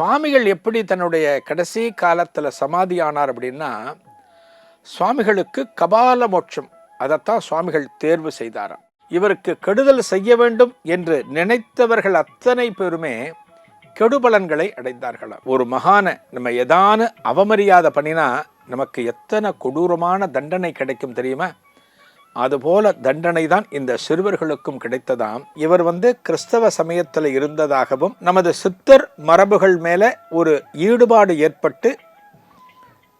சுவாமிகள் எப்படி தன்னுடைய கடைசி காலத்தில் சமாதி ஆனார் அப்படின்னா சுவாமிகளுக்கு கபால மோட்சம். அதைத்தான் சுவாமிகள் தேர்வு செய்தாராம். இவருக்கு கெடுதல் செய்ய வேண்டும் என்று நினைத்தவர்கள் அத்தனை பேருமே கெடுபலன்களை அடைந்தார்களாம். ஒரு மகான நம்ம எதான அவமரியாதை பண்ணினா நமக்கு எத்தனை கொடூரமான தண்டனை கிடைக்கும் தெரியுமா? அதுபோல தண்டனை தான் இந்த சிறுவர்களுக்கும் கிடைத்ததாம். இவர் வந்து கிறிஸ்தவ சமயத்தில் இருந்ததாகவும் நமது சித்தர் மரபுகள் மேல ஒரு ஈடுபாடு ஏற்பட்டு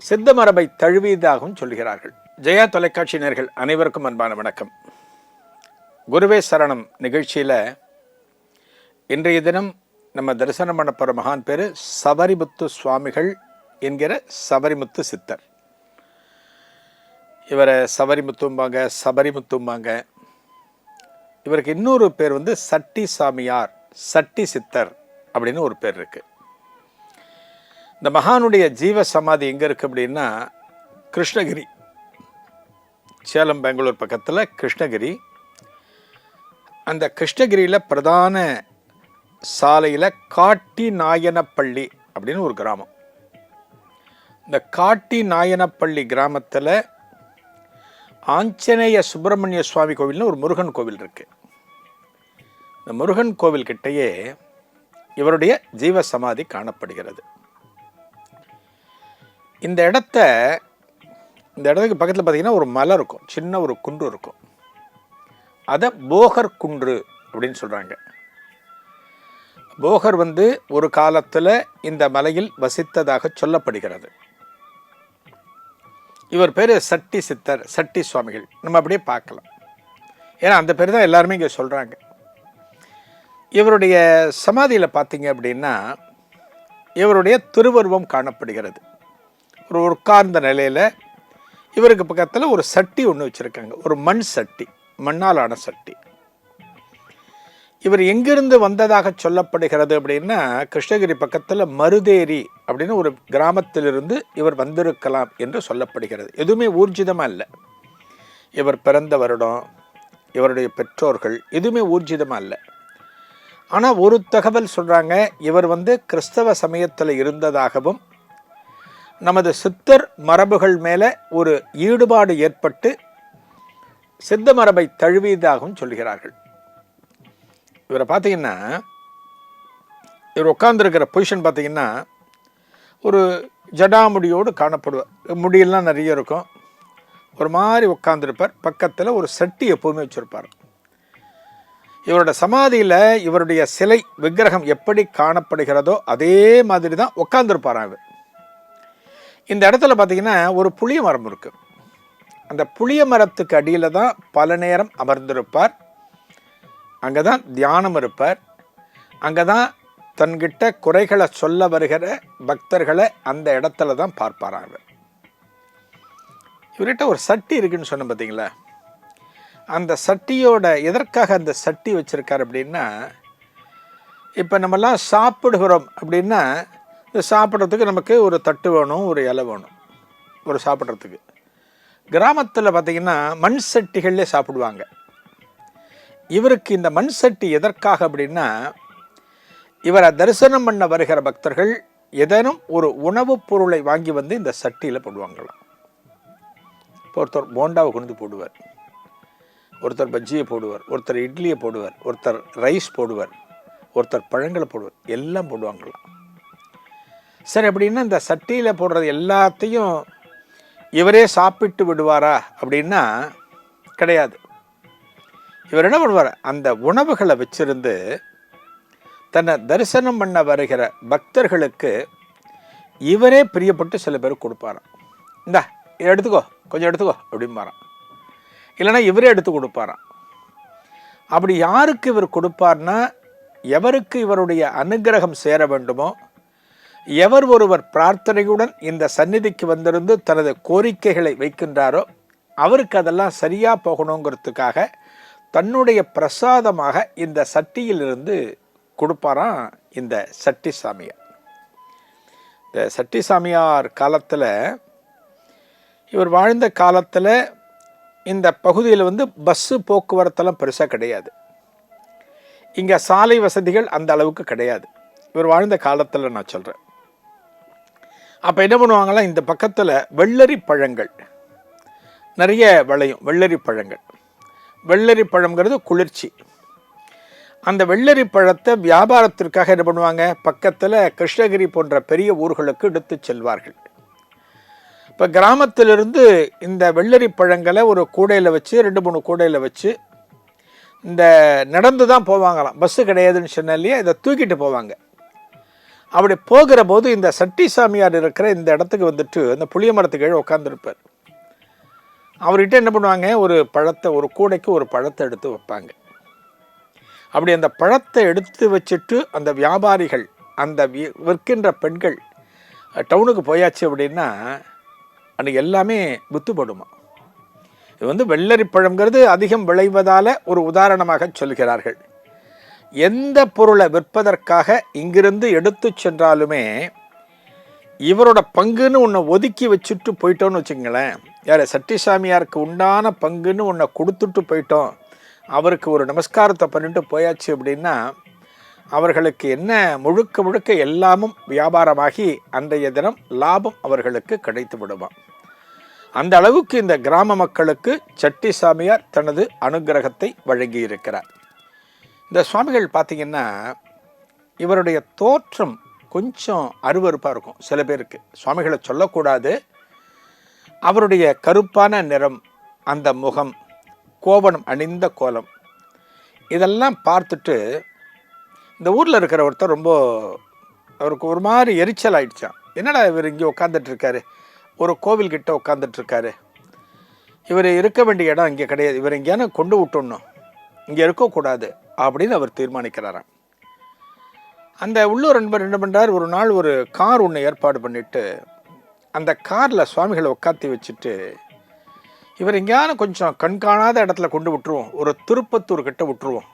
சித்த மரபை தழுவியதாகவும் சொல்கிறார்கள். ஜெயா தொலைக்காட்சியினர்கள் அனைவருக்கும் அன்பான வணக்கம். குருவே சரணம். நிகழ்ச்சியில் இன்றைய தினம் நம்ம தரிசனம் பண்ண போகிற மகான் பேர் சபரிமுத்து சுவாமிகள் என்கிற சபரிமுத்து சித்தர். இவரை சபரிமுத்தும்பாங்க சபரிமுத்தும்பாங்க. இவருக்கு இன்னொரு பேர் வந்து சட்டி சாமியார் சட்டி சித்தர் அப்படின்னு ஒரு பேர் இருக்கு. இந்த மகானுடைய ஜீவ சமாதி எங்கே இருக்கு அப்படின்னா கிருஷ்ணகிரி. சேலம் பெங்களூர் பக்கத்தில் கிருஷ்ணகிரி. அந்த கிருஷ்ணகிரியில் பிரதான சாலையில் காட்டி நாயனப்பள்ளி அப்படின்னு ஒரு கிராமம். இந்த காட்டி நாயனப்பள்ளி கிராமத்தில் ஆஞ்சநேய சுப்பிரமணிய சுவாமி கோவில்னு ஒரு முருகன் கோவில் இருக்குது இந்த முருகன் கோவில் கிட்டேயே இவருடைய ஜீவ சமாதி காணப்படுகிறது. இந்த இடத்த இந்த இடத்துக்கு பக்கத்தில் பார்த்தீங்கன்னா ஒரு மலை இருக்கும் சின்ன ஒரு குன்று இருக்கும். அதை போகர் குன்று அப்படின்னு சொல்கிறாங்க போகர் வந்து ஒரு காலத்தில் இந்த மலையில் வசித்ததாக சொல்லப்படுகிறது. இவர் பேர் சட்டி சித்தர் சட்டி சுவாமிகள். நம்ம அப்படியே பார்க்கலாம். ஏன்னா அந்த பேர் தான் எல்லாருமே இங்கே சொல்கிறாங்க இவருடைய சமாதியில் பார்த்தீங்க அப்படின்னா இவருடைய திருவருவம் காணப்படுகிறது. ஒரு உட்கார்ந்த நிலையில் இவருக்கு பக்கத்தில் ஒரு சட்டி ஒன்று வச்சுருக்காங்க. ஒரு மண் சட்டி மண்ணாலான சட்டி. இவர் எங்கிருந்து வந்ததாக சொல்லப்படுகிறது அப்படின்னா கிருஷ்ணகிரி பக்கத்தில் மருதேரி அப்படின்னு ஒரு கிராமத்திலிருந்து இவர் வந்திருக்கலாம் என்று சொல்லப்படுகிறது. எதுவுமே ஊர்ஜிதமாக இல்லை. இவர் பிறந்த வருடம் இவருடைய பெற்றோர்கள் எதுவுமே ஊர்ஜிதமாக இல்லை. ஆனால் ஒரு தகவல் சொல்கிறாங்க இவர் வந்து கிறிஸ்தவ சமயத்தில் இருந்ததாகவும் நமது சித்தர் மரபுகள் மேலே ஒரு ஈடுபாடு ஏற்பட்டு சித்த மரபை தழுவியதாகவும் சொல்கிறார்கள். இவரை பார்த்தீங்கன்னா இவர் உட்காந்துருக்கிற பொசிஷன் பார்த்தீங்கன்னா ஒரு ஜடாமுடியோடு காணப்படுவார். முடியெல்லாம் நிறைய இருக்கும். ஒரு மாதிரி உட்காந்துருப்பார் பக்கத்தில் ஒரு சட்டி எப்போவுமே வச்சுருப்பார். இவரோட சமாதியில் இவருடைய சிலை விக்கிரகம் எப்படி காணப்படுகிறதோ அதே மாதிரி தான் உட்காந்துருப்பாராம் இவர். இந்த இடத்துல பார்த்தீங்கன்னா ஒரு புளிய மரம் இருக்குது அந்த புளிய மரத்துக்கு அடியில் தான் பல நேரம் அமர்ந்திருப்பார். அங்கே தான் தியானம் இருப்பார். அங்கே தான் தன்கிட்ட குறைகளை சொல்ல வருகிற பக்தர்களை அந்த இடத்துல தான் பார்ப்பாராங்க இவர்கிட்ட ஒரு சட்டி இருக்குன்னு சொன்ன பார்த்தீங்களா? அந்த சட்டியோட எதற்காக அந்த சட்டி வச்சுருக்கார் அப்படின்னா இப்போ நம்மலாம் சாப்பிடுகிறோம் அப்படின்னா இது சாப்பிட்றதுக்கு நமக்கு ஒரு தட்டு வேணும் ஒரு இலை வேணும் ஒரு சாப்பிட்றதுக்கு. கிராமத்தில் பார்த்திங்கன்னா மண் சட்டிகள்லே சாப்பிடுவாங்க. இவருக்கு இந்த மண் சட்டி எதற்காக அப்படின்னா இவரை தரிசனம் பண்ண வருகிற பக்தர்கள் ஏதேனும் ஒரு உணவுப் பொருளை வாங்கி வந்து இந்த சட்டியில் போடுவாங்களாம். இப்போ ஒருத்தர் போண்டாவை கொண்டு போடுவார். ஒருத்தர் பஜ்ஜியை போடுவார் ஒருத்தர் இட்லியை போடுவார் ஒருத்தர் ரைஸ் போடுவார் ஒருத்தர் பழங்களை போடுவார் எல்லாம் போடுவாங்களாம். சரி அப்படின்னா இந்த சட்டியில் போடுறது எல்லாத்தையும் இவரே சாப்பிட்டு விடுவாரா அப்படின்னா கிடையாது. இவர் என்ன பண்ணுவார்? அந்த உணவுகளை வச்சிருந்து தன்னை தரிசனம் பண்ண வருகிற பக்தர்களுக்கு இவரே பிரியப்பட்டு சில பேர் கொடுப்பாராம். இந்தா இதை எடுத்துக்கோ கொஞ்சம் எடுத்துக்கோ அப்படிம்பாராம். இல்லைன்னா இவரே எடுத்து கொடுப்பாராம். அப்படி யாருக்கு இவர் கொடுப்பார்னா எவருக்கு இவருடைய அனுகிரகம் சேர வேண்டுமோ எவர் ஒருவர் பிரார்த்தனையுடன் இந்த சந்நிதிக்கு வந்திருந்து தனது கோரிக்கைகளை வைக்கின்றாரோ அவருக்கு அதெல்லாம் சரியாக போகணுங்கிறதுக்காக தன்னுடைய பிரசாதமாக இந்த சட்டியிலிருந்து கொடுப்பாராம் இந்த சட்டி சாமியார் இந்த சட்டி சாமியார் காலத்தில் இவர் வாழ்ந்த காலத்தில் இந்த பகுதியில் வந்து பஸ்ஸு போக்குவரத்தெல்லாம் பெருசாக கிடையாது. இங்கே சாலை வசதிகள் அந்த அளவுக்கு கிடையாது. இவர் வாழ்ந்த காலத்தில் நான் சொல்கிறேன் அப்போ என்ன பண்ணுவாங்களாம் இந்த பக்கத்தில் வெள்ளரி பழங்கள் நிறைய விளையும் வெள்ளரி பழங்கள். வெள்ளரி பழங்கிறது குளிர்ச்சி. அந்த வெள்ளரி பழத்தை வியாபாரத்திற்காக என்ன பண்ணுவாங்க? பக்கத்தில் கிருஷ்ணகிரி போன்ற பெரிய ஊர்களுக்கு எடுத்து செல்வார்கள். இப்போ கிராமத்திலிருந்து இந்த வெள்ளரி பழங்களை ஒரு கூடையில் வச்சு ரெண்டு மூணு கூடையில் வச்சு இந்த நடந்து தான் போவாங்களாம். பஸ்ஸு கிடையாதுன்னு சொன்னாலேயே இதை தூக்கிட்டு போவாங்க. அப்படி போகிற போது இந்த சட்டி சாமியார் இருக்கிற இந்த இடத்துக்கு வந்துட்டு அந்த புளிய மரத்துக்கு கீழே உட்காந்துருப்பார் அவர்கிட்ட என்ன பண்ணுவாங்க? ஒரு பழத்தை ஒரு கூடைக்கு ஒரு பழத்தை எடுத்து வைப்பாங்க. அப்படி அந்த பழத்தை எடுத்து வச்சுட்டு அந்த வியாபாரிகள் அந்த விற்கின்ற பெண்கள் டவுனுக்கு போயாச்சு அப்படின்னா அன்றைக்கி எல்லாமே வித்துப்படுமா? இது வந்து வெள்ளரிப்பழங்கிறது அதிகம் விளைவதால் ஒரு உதாரணமாக சொல்கிறார்கள். எந்த பொருளை விற்பதற்காக இங்கிருந்து எடுத்து சென்றாலுமே இவரோட பங்குன்னு ஒன்று ஒதுக்கி வச்சுட்டு போயிட்டோன்னு வச்சுக்கங்களேன் யார்? சட்டிசாமியாருக்கு உண்டான பங்குன்னு ஒன்றை கொடுத்துட்டு போயிட்டோம். அவருக்கு ஒரு நமஸ்காரத்தை பண்ணிட்டு போயாச்சு அப்படின்னா அவர்களுக்கு என்ன? முழுக்க முழுக்க எல்லாமும் வியாபாரமாகி அன்றைய தினம் லாபம் அவர்களுக்கு கிடைத்து விடுவான் அந்த அளவுக்கு இந்த கிராம மக்களுக்கு சட்டி சாமியார் தனது அனுக்கிரகத்தை வழங்கி இருக்கிறார் இந்த சுவாமிகள் பார்த்தீங்கன்னா இவருடைய தோற்றம் கொஞ்சம் அருவருப்பாக இருக்கும். சில பேருக்கு சுவாமிகளை சொல்லக்கூடாது அவருடைய கருப்பான நிறம் அந்த முகம் கோபனம் அணிந்த கோலம். இதெல்லாம் பார்த்துட்டு இந்த ஊரில் இருக்கிற ஒருத்தர் ரொம்ப அவருக்கு ஒரு மாதிரி எரிச்சல் ஆயிடுச்சான் என்னடா இவர் இங்கே உட்காந்துட்ருக்காரு ஒரு கோவில்கிட்ட உட்காந்துட்ருக்காரு உட்காந்துட்டு இவர் இருக்க வேண்டிய இடம் இங்கே கிடையாது. இவர் எங்கேயான கொண்டு விட்டுடணும். இங்கே இருக்கக்கூடாது அப்படின்னு அவர் தீர்மானிக்கிறாராம். அந்த உள்ளூர் நண்பர் என்ன பண்ணுறார் ஒரு நாள் ஒரு கார் ஒன்று ஏற்பாடு பண்ணிவிட்டு அந்த காரில் சுவாமிகளை உட்காத்தி வச்சுட்டு இவர் எங்கேயான கொஞ்சம் கண்காணாத இடத்துல கொண்டு விட்டுருவோம். ஒரு திருப்பத்தூர் கிட்ட விட்டுருவோம்.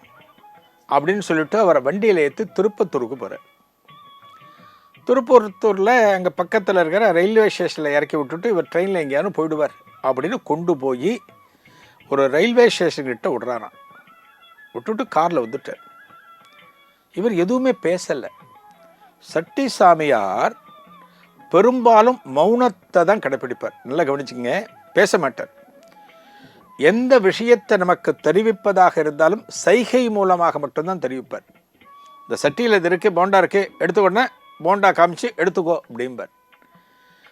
அப்படின்னு சொல்லிட்டு அவரை வண்டியில் ஏற்றி திருப்பத்தூருக்கு போகிறார் திருப்பத்தூரில் அங்கே பக்கத்தில் இருக்கிற ரயில்வே ஸ்டேஷனில் இறக்கி விட்டுட்டு இவர் ட்ரெயினில் எங்கேயானு போயிடுவார் அப்படின்னு கொண்டு போய் ஒரு ரயில்வே ஸ்டேஷன் கிட்ட விடுறாராம். விட்டுட்டு காரில் வந்துட்டார். இவர் எதுவுமே பேசலை. சட்டி சாமியார் பெரும்பாலும் மௌனத்தை தான் கடைப்பிடிப்பார். நல்லா கவனிச்சுங்க பேச மாட்டார். எந்த விஷயத்தை நமக்கு தெரிவிப்பதாக இருந்தாலும் சைகை மூலமாக மட்டும்தான் தெரிவிப்பார். இந்த சட்டியில் இது இருக்குது போண்டா இருக்குது எடுத்துக்கொடனே போண்டா காமிச்சு எடுத்துக்கோ அப்படிம்பார்.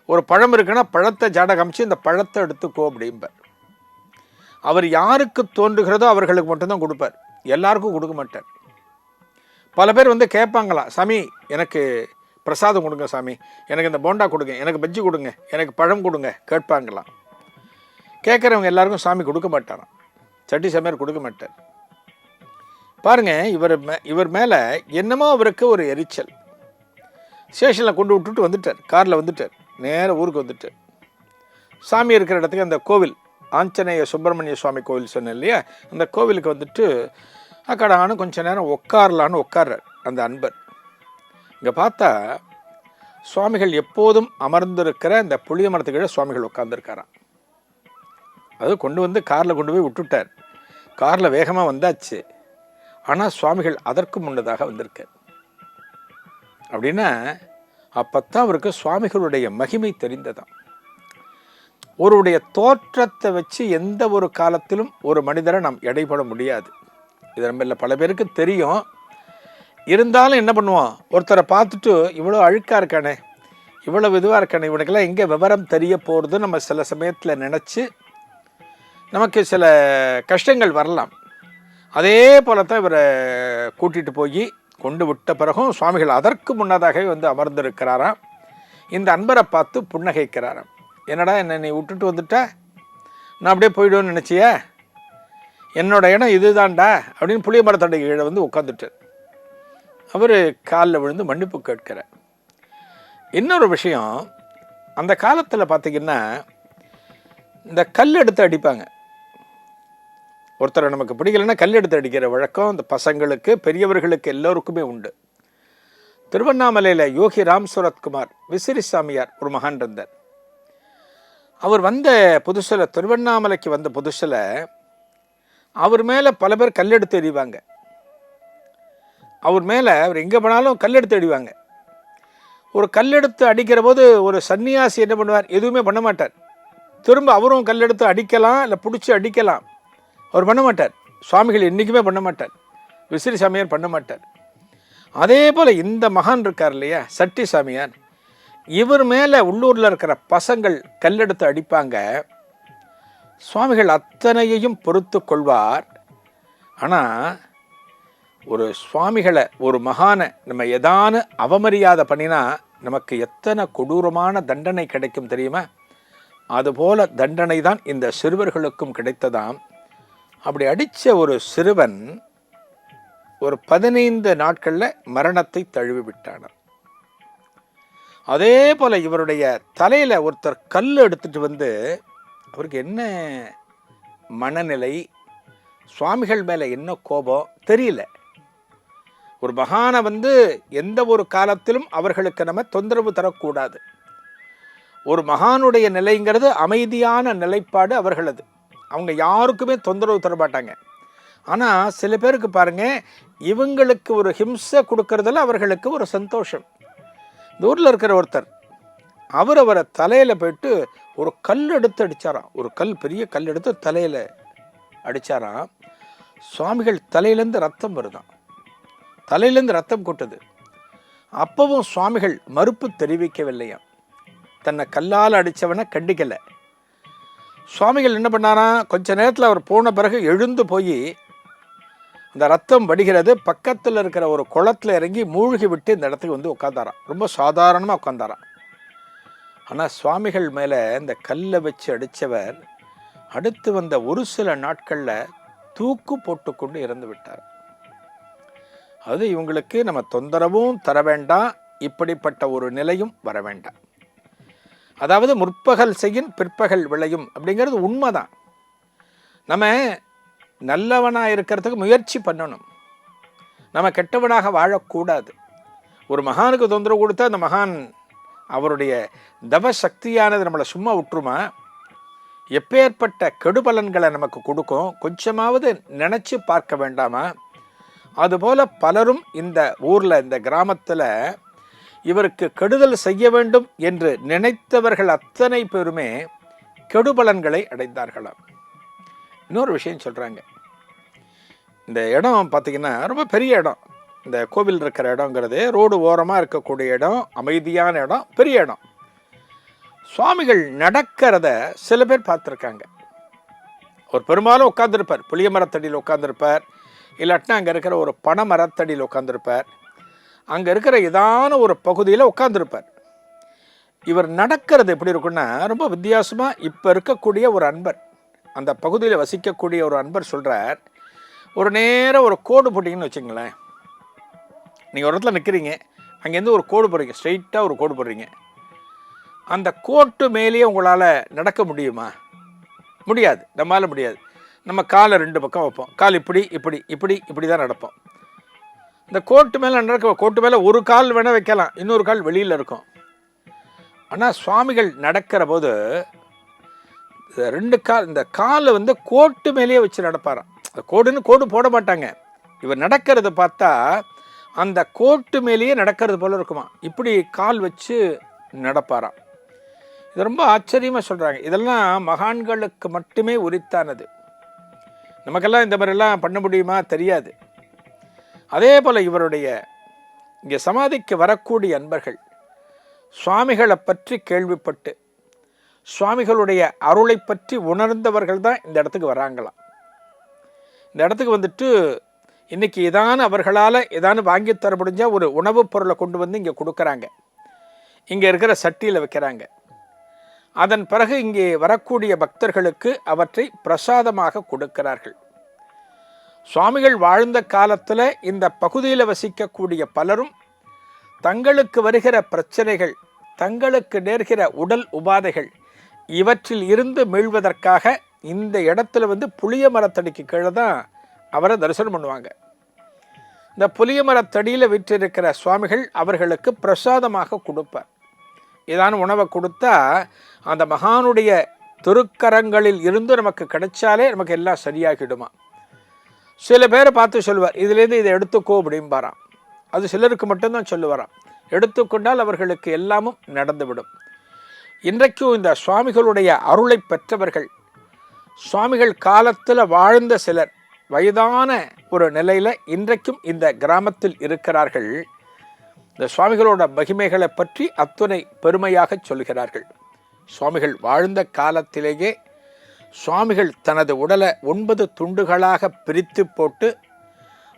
ஒரு பழம் இருக்குன்னா பழத்தை ஜாட காமிச்சு இந்த பழத்தை எடுத்துக்கோ அப்படிம்பார். அவர் யாருக்கு தோன்றுகிறதோ அவர்களுக்கு மட்டும்தான் கொடுப்பார். எல்லாருக்கும் கொடுக்க மாட்டார். பல பேர் வந்து கேட்பாங்களாம் சாமி எனக்கு பிரசாதம் கொடுங்க சாமி. எனக்கு இந்த போண்டா கொடுங்க எனக்கு பஜ்ஜி கொடுங்க எனக்கு பழம் கொடுங்க கேட்பாங்களாம் கேட்குறவங்க எல்லாருக்கும் சாமி கொடுக்க மாட்டாராம். சட்டி சமையல் கொடுக்க மாட்டார். பாருங்க இவர் மே இவர் மேலே என்னமோ அவருக்கு ஒரு எரிச்சல். ஸ்டேஷனில் கொண்டு விட்டுட்டு வந்துட்டார் காரில் வந்துட்டார் நேராக ஊருக்கு வந்துட்டார். சாமி இருக்கிற இடத்துக்கு அந்த கோவில் ஆஞ்சநேய சுப்பிரமணிய சுவாமி கோவில் சொன்னேன் இல்லையா? அந்த கோவிலுக்கு வந்துட்டு அக்கடான்னு கொஞ்சம் நேரம் உட்காரலான்னு உட்கார்றார் அந்த அன்பர். இங்கே பார்த்தா சுவாமிகள் எப்போதும் அமர்ந்திருக்கிற இந்த புளிய மரத்துக்கிட்ட சுவாமிகள் உட்காந்துருக்காராம் அது கொண்டு வந்து காரில் கொண்டு போய் விட்டுட்டார். காரில் வேகமாக வந்தாச்சு. ஆனால் சுவாமிகள் அதற்கு முன்னதாக வந்திருக்கார். அப்படின்னா அப்போத்தான் அவருக்கு சுவாமிகளுடைய மகிமை தெரிந்ததாம். ஒருவருடைய தோற்றத்தை வச்சு எந்த ஒரு காலத்திலும் ஒரு மனிதரை நாம் எடைபட முடியாது. இது நம்ம பல பேருக்கு தெரியும். இருந்தாலும் என்ன பண்ணுவான்? ஒருத்தரை பார்த்துட்டு இவ்வளோ அழுக்காக இருக்கானே இவ்வளோ இதுவாக இருக்கானே இவனுக்கெல்லாம் எங்கே விவரம் தெரிய போகிறது நம்ம சில சமயத்தில் நினச்சி நமக்கு சில கஷ்டங்கள் வரலாம். அதே போல தான் இவரை கூட்டிகிட்டு போய் கொண்டு விட்ட பிறகும் சுவாமிகள் அதற்கு முன்னதாகவே வந்து அமர்ந்திருக்கிறாராம். இந்த அன்பரை பார்த்து புன்னகைக்கிறாராம். என்னடா என்னை நீ விட்டுட்டு வந்துட்ட? நான் அப்படியே போயிடுவேன்னு நினச்சிய? என்னோட இடம் இதுதான்டா அப்படின்னு புளிய மரத்தடை கீழே வந்து உட்காந்துட்டு அவர் காலில் விழுந்து மன்னிப்பு கேட்கிறார். இன்னொரு விஷயம் அந்த காலத்தில் பார்த்தீங்கன்னா இந்த கல் எடுத்து அடிப்பாங்க. ஒருத்தரை நமக்கு பிடிக்கலைன்னா கல் எடுத்து அடிக்கிற வழக்கம் இந்த பசங்களுக்கு பெரியவர்களுக்கு எல்லோருக்குமே உண்டு. திருவண்ணாமலையில் யோகி ராம் சுரத்குமார் விசிறி சாமியார் ஒரு மகான் இருந்தார். அவர் வந்த புதுசில் திருவண்ணாமலைக்கு வந்த புதுசில் அவர் மேலே பல பேர் கல் எடுத்து எறிவாங்க. அவர் மேலே அவர் எங்கே போனாலும் கல்லெடுத்து அடிவாங்க. ஒரு கல்லெடுத்து அடிக்கிற போது ஒரு சன்னியாசி என்ன பண்ணுவார்? எதுவுமே பண்ண மாட்டார். திரும்ப அவரும் கல்லெடுத்து அடிக்கலாம் இல்லை பிடிச்சி அடிக்கலாம். அவர் பண்ண மாட்டார். சுவாமிகள் என்றைக்குமே பண்ண மாட்டார். விசிறி சாமியார் பண்ண மாட்டார். அதே போல் இந்த மகான் இருக்கார் இல்லையா? சட்டி சாமியார். இவர் மேலே உள்ளூரில் இருக்கிற பசங்கள் கல்லெடுத்து அடிப்பாங்க. சுவாமிகள் அத்தனையையும் பொறுத்து கொள்வார். ஆனால் ஒரு சுவாமிகளை ஒரு மகானை நம்ம எதான அவமரியாதை பண்ணினா நமக்கு எத்தனை கொடூரமான தண்டனை கிடைக்கும் தெரியுமா? அதுபோல தண்டனை தான் இந்த சிறுவர்களுக்கும் கிடைத்ததாம். அப்படி அடித்த ஒரு சிறுவன் ஒரு பதினைந்து நாட்களில் மரணத்தை தழுவி விட்டானார் அதே போல் இவருடைய தலையில் ஒருத்தர் கல் எடுத்துட்டு வந்து அவருக்கு என்ன மனநிலை? சுவாமிகள் மேலே என்ன கோபம்? தெரியல. ஒரு மகானை வந்து எந்த ஒரு காலத்திலும் அவர்களுக்கு நம்ம தொந்தரவு தரக்கூடாது. ஒரு மகானுடைய நிலைங்கிறது அமைதியான நிலைப்பாடு அவர்களது. அவங்க யாருக்குமே தொந்தரவு தர மாட்டாங்க ஆனால் சில பேருக்கு பாருங்கள் இவங்களுக்கு ஒரு ஹிம்சை கொடுக்கறதுல அவர்களுக்கு ஒரு சந்தோஷம். இந்த ஊரில் இருக்கிற ஒருத்தர் அவர் அவரை தலையில் போயிட்டு ஒரு கல் எடுத்து அடித்தாராம் ஒரு கல் பெரிய கல் எடுத்து தலையில் அடித்தாராம் சுவாமிகள் தலையிலேருந்து ரத்தம் வருதான் தலையிலேருந்து ரத்தம் கொட்டுது. அப்பவும் சுவாமிகள் மறுப்பு தெரிவிக்கவில்லையாம். தன்னை கல்லால் அடித்தவனை கண்டிக்கலை. சுவாமிகள் என்ன பண்ணாராம் கொஞ்ச நேரத்தில் அவர் போன பிறகு எழுந்து போய் அந்த ரத்தம் வடிகிறது பக்கத்தில் இருக்கிற ஒரு குளத்தில் இறங்கி மூழ்கி விட்டு இந்த இடத்துக்கு வந்து உட்காந்தாராம் ரொம்ப சாதாரணமாக உட்காந்தாராம் ஆனால் சுவாமிகள் மேலே இந்த கல்லை வச்சு அடித்தவர் அடுத்து வந்த ஒரு சில நாட்களில் தூக்கு போட்டுக்கொண்டு இறந்து விட்டார். அது இவங்களுக்கு நம்ம தொந்தரவும் தர வேண்டாம் இப்படிப்பட்ட ஒரு நிலையும் வர வேண்டாம். அதாவது முற்பகல் செய்யும் பிற்பகல் விளையும் அப்படிங்கிறது உண்மைதான். நம்ம நல்லவனாக இருக்கிறதுக்கு முயற்சி பண்ணணும். நம்ம கெட்டவனாக வாழக்கூடாது. ஒரு மகானுக்கு தொந்தரவு கொடுத்தா அந்த மகான் அவருடைய தவ சக்தியானது நம்மளை சும்மா விட்டுருமா? எப்பேற்பட்ட கெடுபலன்களை நமக்கு கொடுக்கும்? கொஞ்சமாவது நினச்சி பார்க்க வேண்டாமா? அதுபோல் பலரும் இந்த ஊரில் இந்த கிராமத்தில் இவருக்கு கெடுதல் செய்ய வேண்டும் என்று நினைத்தவர்கள் அத்தனை பேருமே கெடுபலன்களை அடைந்தார்களாம். இன்னொரு விஷயம் சொல்கிறாங்க இந்த இடம் பார்த்திங்கன்னா ரொம்ப பெரிய இடம். இந்த கோவில் இருக்கிற இடங்கிறது ரோடு ஓரமாக இருக்கக்கூடிய இடம் அமைதியான இடம் பெரிய இடம். சுவாமிகள் நடக்கிறத சில பேர் பார்த்துருக்காங்க. ஒரு பெரும்பாலும் உட்காந்துருப்பார் புளிய மரத்தடியில் உட்காந்துருப்பார் இல்லாட்டினா அங்கே இருக்கிற ஒரு பனை மரத்தடியில் உட்காந்துருப்பார் அங்கே இருக்கிற ஏதான ஒரு பகுதியில் உட்காந்துருப்பார் இவர் நடக்கிறது எப்படி இருக்குன்னா ரொம்ப வித்தியாசமாக இப்போ இருக்கக்கூடிய ஒரு அன்பர் அந்த பகுதியில் வசிக்கக்கூடிய ஒரு அன்பர் சொல்கிறார் ஒரு நேரம் ஒரு கோடு போட்டிங்கன்னு வச்சுங்களேன். நீங்கள் ஒரு இடத்துல நிற்கிறீங்க அங்கேருந்து ஒரு கோடு போடுறீங்க ஸ்ட்ரைட்டாக ஒரு கோடு போடுறீங்க. அந்த கோட்டு மேலேயே உங்களால் நடக்க முடியுமா? முடியாது நம்மளால் முடியாது. நம்ம காலை ரெண்டு பக்கம் வைப்போம். கால் இப்படி இப்படி இப்படி இப்படி தான் நடப்போம். இந்த கோட்டு மேலே நடக்க கோட்டு மேலே ஒரு கால் வேணால் வைக்கலாம். இன்னொரு கால் வெளியில் இருக்கும். ஆனால் சுவாமிகள் நடக்கிற போது ரெண்டு கால் இந்த காலை வந்து கோட்டு மேலேயே வச்சு நடப்பாராம். அந்த கோடுன்னு கோடு போட மாட்டாங்க. இவர் நடக்கிறத பார்த்தா அந்த கோட்டு மேலேயே நடக்கிறது போல இருக்குமா. இப்படி கால் வச்சு நடப்பாராம். இது ரொம்ப ஆச்சரியமாக சொல்கிறாங்க இதெல்லாம் மகான்களுக்கு மட்டுமே உரித்தானது. நமக்கெல்லாம் இந்த மாதிரிலாம் பண்ண முடியுமா? தெரியாது. அதே போல் இவருடைய இங்கே சமாதிக்கு வரக்கூடிய அன்பர்கள் சுவாமிகளை பற்றி கேள்விப்பட்டு சுவாமிகளுடைய அருளை பற்றி உணர்ந்தவர்கள் தான் இந்த இடத்துக்கு வராங்களாம். இந்த இடத்துக்கு வந்துட்டு இன்றைக்கி இதான அவர்களால் ஏதானு வாங்கி தர முடிஞ்சால் ஒரு உணவுப் பொருளை கொண்டு வந்து இங்கே கொடுக்குறாங்க. இங்கே இருக்கிற சட்டியில் வைக்கிறாங்க. அதன் பிறகு இங்கே வரக்கூடிய பக்தர்களுக்கு அவற்றை பிரசாதமாக கொடுக்கிறார்கள். சுவாமிகள் வாழ்ந்த காலத்தில் இந்த பகுதியில் வசிக்கக்கூடிய பலரும் தங்களுக்கு வருகிற பிரச்சனைகள் தங்களுக்கு நேர்கிற உடல் உபாதைகள் இவற்றில் இருந்து மீள்வதற்காக இந்த இடத்துல வந்து புளிய மரத்தடிக்கு கீழே தான் அவரை தரிசனம் பண்ணுவாங்க. இந்த புளிய மரத்தடியில் விற்றிருக்கிற சுவாமிகள் அவர்களுக்கு பிரசாதமாக கொடுப்பார். ஏதான உணவை கொடுத்தா அந்த மகானுடைய திருக்கரங்களில் இருந்து நமக்கு கிடைச்சாலே நமக்கு எல்லாம் சரியாகிடுமா? சில பேரை பார்த்து சொல்லுவார் இதுலேருந்து இதை எடுத்துக்கோ அப்படிம்பாராம். அது சிலருக்கு மட்டும்தான் சொல்லுவாராம். எடுத்துக்கொண்டால் அவர்களுக்கு எல்லாமும் நடந்துவிடும். இன்றைக்கும் இந்த சுவாமிகளுடைய அருளை பெற்றவர்கள் சுவாமிகள் காலத்தில் வாழ்ந்த சிலர் வயதான ஒரு நிலையில் இன்றைக்கும் இந்த கிராமத்தில் இருக்கிறார்கள். இந்த சுவாமிகளோட மகிமைகளை பற்றி அத்துணை பெருமையாக சொல்கிறார்கள். சுவாமிகள் வாழ்ந்த காலத்திலேயே சுவாமிகள் தனது உடலை ஒன்பது துண்டுகளாக பிரித்து போட்டு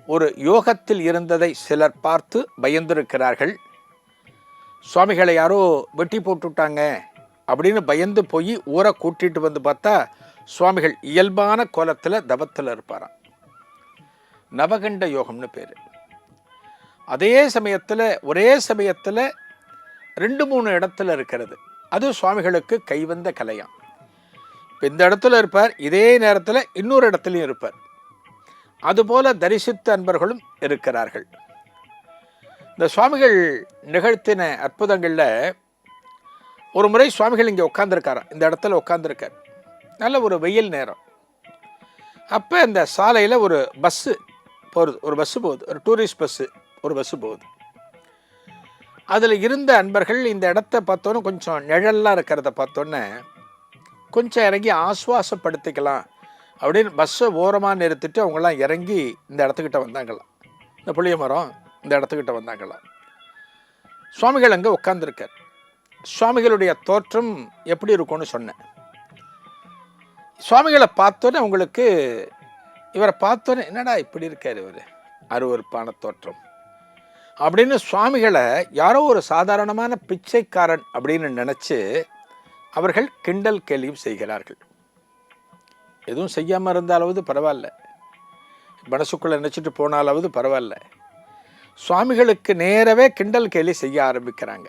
ஒரு யோகத்தில் இருந்ததை சிலர் பார்த்து பயந்திருக்கிறார்கள். சுவாமிகளை யாரோ வெட்டி போட்டுட்டாங்க அப்படின்னு பயந்து போய் ஊரை கூட்டிட்டு வந்து பார்த்தா சுவாமிகள் இயல்பான கோலத்தில் தவத்தில் இருப்பாராம். நவகண்ட யோகம்னு பேர். அதே சமயத்தில் ஒரே சமயத்தில் ரெண்டு மூணு இடத்துல இருக்கிறது. அது சுவாமிகளுக்கு கைவந்த கலையாம். இப்போ இந்த இடத்துல இருப்பார் இதே நேரத்தில் இன்னொரு இடத்துலையும் இருப்பார். அதுபோல தரிசித்த அன்பர்களும் இருக்கிறார்கள். இந்த சுவாமிகள் நிகழ்த்தின அற்புதங்களில் ஒரு முறை சுவாமிகள் இங்கே உட்காந்துருக்காராம் இந்த இடத்துல உட்காந்துருக்கார் நல்ல ஒரு வெயில் நேரம். அப்போ இந்த சாலையில் ஒரு பஸ்ஸு போகிறது ஒரு பஸ்ஸு போகுது ஒரு டூரிஸ்ட் பஸ்ஸு. ஒரு பஸ்ஸு போகுது. அதில் இருந்த அன்பர்கள் இந்த இடத்த பார்த்தோன்னே கொஞ்சம் நிழல்லாம் இருக்கிறத பார்த்தோன்னே கொஞ்சம் இறங்கி ஆஸ்வாசப்படுத்திக்கலாம் அப்படின்னு பஸ்ஸை ஓரமாக நிறுத்திட்டு அவங்களாம் இறங்கி இந்த இடத்துக்கிட்ட வந்தாங்களாம். இந்த புளிய மரம் இந்த இடத்துக்கிட்ட வந்தாங்களாம். சுவாமிகள் அங்கே உட்காந்துருக்கார் சுவாமிகளுடைய தோற்றம் எப்படி இருக்கும்னு சொன்னேன். சுவாமிகளை பார்த்தோன்னே அவங்களுக்கு இவரை பார்த்தோன்னே என்னடா இப்படி இருக்கார் இவர்? அருவருப்பான தோற்றம். அப்படின்னு சுவாமிகளை யாரோ ஒரு சாதாரணமான பிச்சைக்காரன் அப்படின்னு நினச்சி அவர்கள் கிண்டல் கேலியும் செய்கிறார்கள். எதுவும் செய்யாமல் இருந்தாலாவது பரவாயில்ல. மனசுக்குள்ளே நினச்சிட்டு போனாலாவது பரவாயில்ல. சுவாமிகளுக்கு நேரவே கிண்டல் கேலி செய்ய ஆரம்பிக்கிறாங்க.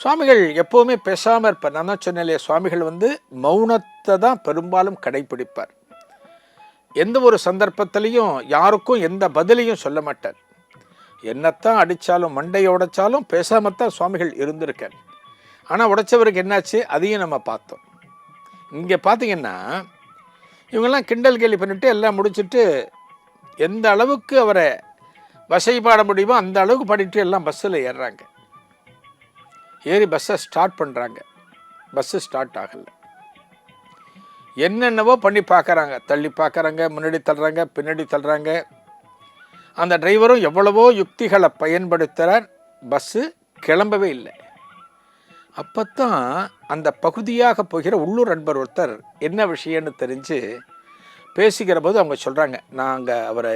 சுவாமிகள் எப்போவுமே பேசாமல் இருப்பார். நான் தான் சொன்னேன் இல்லையா சுவாமிகள் வந்து மௌனத்தை தான் பெரும்பாலும் கடைபிடிப்பார். எந்த ஒரு சந்தர்ப்பத்திலையும் யாருக்கும் எந்த பதிலையும் சொல்ல மாட்டார். என்னத்தான் அடித்தாலும் மண்டையை உடைச்சாலும் பேசாமத்தான் சுவாமிகள் இருந்திருக்கார் ஆனால் உடைச்சவருக்கு என்னாச்சு? அதையும் நம்ம பார்த்தோம். இங்கே பார்த்தீங்கன்னா இவங்கெல்லாம் கிண்டல் கேலி பண்ணிட்டு எல்லாம் முடிச்சுட்டு எந்த அளவுக்கு அவரை வசைப்பாட முடியுமோ அந்த அளவுக்கு பாடிட்டு எல்லாம் பஸ்ஸில் ஏறுறாங்க. ஏறி பஸ்ஸை ஸ்டார்ட் பண்ணுறாங்க பஸ்ஸு ஸ்டார்ட் ஆகலை. என்னென்னவோ பண்ணி பார்க்குறாங்க தள்ளி பார்க்குறாங்க முன்னாடி தள்ளுறாங்க பின்னாடி தள்ளுறாங்க. அந்த டிரைவரும் எவ்வளவோ யுக்திகளை பயன்படுத்துகிறார் பஸ்ஸு கிளம்பவே இல்லை. அப்போத்தான் அந்த பகுதியாக போகிற உள்ளூர் அன்பர் ஒருத்தர் என்ன விஷயம்னு தெரிஞ்சு பேசிக்கிற போது அவங்க சொல்கிறாங்க நாங்கள் அவரை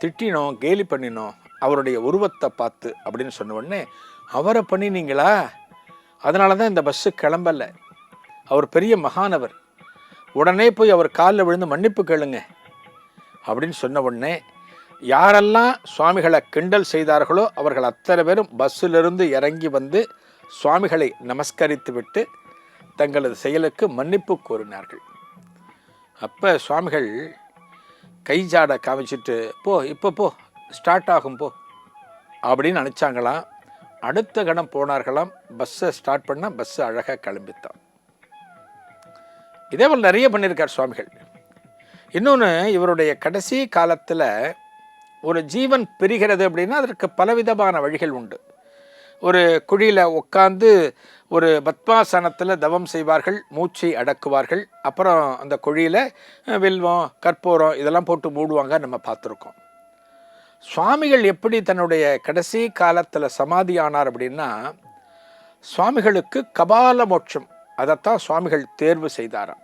திட்டினோம் கேலி பண்ணினோம். அவருடைய உருவத்தை பார்த்து அப்படின்னு சொன்ன உடனே அவரை பண்ணினீங்களா? அதனால தான் இந்த பஸ்ஸு கிளம்பலை. அவர் பெரிய மகானவர். உடனே போய் அவர் காலில் விழுந்து மன்னிப்பு கேளுங்க அப்படின்னு சொன்ன உடனே யாரெல்லாம் சுவாமிகளை கிண்டல் செய்தார்களோ அவர்கள் அத்தனை பேரும் பஸ்ஸிலிருந்து இறங்கி வந்து சுவாமிகளை நமஸ்கரித்துவிட்டு தங்களது செயலுக்கு மன்னிப்பு கோரினார்கள். அப்போ சுவாமிகள் கைஜாட காமிச்சிட்டு போ இப்போ போ ஸ்டார்ட் ஆகும் போ அப்படின்னு நினச்சாங்களாம். அடுத்த கணம் போனார்களாம். பஸ்ஸை ஸ்டார்ட் பண்ணால் பஸ்ஸு அழகாக கிளம்பித்தான். இதே போல் நிறைய பண்ணியிருக்கார் சுவாமிகள். இன்னொன்று இவருடைய கடைசி காலத்தில் ஒரு ஜீவன் பெறுகிறது அப்படின்னா அதற்கு பலவிதமான வழிகள் உண்டு. ஒரு குழியில் உட்காந்து ஒரு பத்மாசனத்தில் தவம் செய்வார்கள் மூச்சை அடக்குவார்கள். அப்புறம் அந்த குழியில் வில்வம் கற்பூரம் இதெல்லாம் போட்டு மூடுவாங்க நம்ம பார்த்துருக்கோம். சுவாமிகள் எப்படி தன்னுடைய கடைசி காலத்தில் சமாதி ஆனார் அப்படின்னா சுவாமிகளுக்கு கபால மோட்சம் அதைத்தான் சுவாமிகள் தேர்வு செய்தாராம்.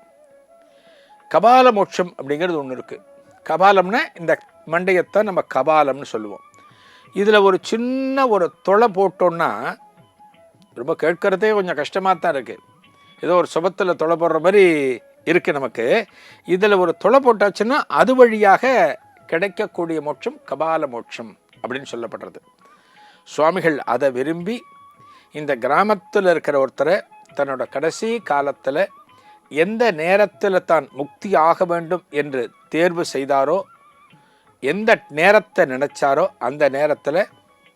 கபால மோட்சம் அப்படிங்கிறது ஒன்று இருக்குது கபாலம்னா இந்த மண்டையத்தான் நம்ம கபாலம்னு சொல்லுவோம். இதில் ஒரு சின்ன ஒரு தொலை போட்டோன்னா ரொம்ப கேட்கறதே கொஞ்சம் கஷ்டமாக தான் இருக்குது ஏதோ ஒரு சுபத்தில் தொலை போடுற மாதிரி இருக்குது நமக்கு. இதில் ஒரு தொலை போட்டாச்சுன்னா அது வழியாக கிடைக்கக்கூடிய மோட்சம் கபால மோட்சம் அப்படின்னு சொல்லப்படுறது. சுவாமிகள் அதை விரும்பி இந்த கிராமத்தில் இருக்கிற ஒருத்தரை தன்னோட கடைசி காலத்தில் எந்த நேரத்தில் தான் முக்தி ஆக வேண்டும் என்று தேர்வு செய்தாரோ எந்த நேரத்தை நினச்சாரோ அந்த நேரத்தில்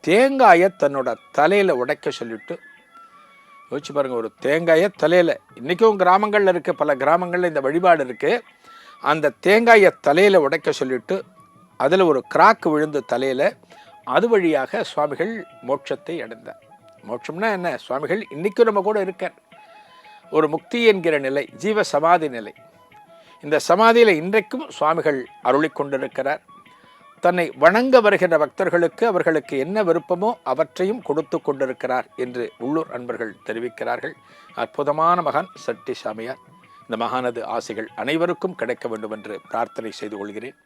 தேங்காயை தன்னோட தலையில் உடைக்க சொல்லிவிட்டு யோசிச்சு பாருங்கள் ஒரு தேங்காயை தலையில் இன்றைக்கும் கிராமங்களில் இருக்க பல கிராமங்களில் இந்த வழிபாடு இருக்குது அந்த தேங்காயை தலையில் உடைக்க சொல்லிவிட்டு அதில் ஒரு கிராக்கு விழுந்து தலையில் அது வழியாக சுவாமிகள் மோட்சத்தை அடைந்தார். மோட்சம்னா என்ன? சுவாமிகள் இன்றைக்கும் நம்ம கூட இருக்கார். ஒரு முக்தி என்கிற நிலை ஜீவ சமாதி நிலை. இந்த சமாதியில் இன்றைக்கும் சுவாமிகள் அருளிக் கொண்டிருக்கிறார். தன்னை வணங்க வருகின்ற பக்தர்களுக்கு அவர்களுக்கு என்ன விருப்பமோ அவற்றையும் கொடுத்து கொண்டிருக்கிறார் என்று உள்ளூர் அன்பர்கள் தெரிவிக்கிறார்கள். அற்புதமான மகான் சட்டி சாமியார். இந்த மகானது ஆசைகள் அனைவருக்கும் கிடைக்க வேண்டும் என்று பிரார்த்தனை செய்து கொள்கிறேன்.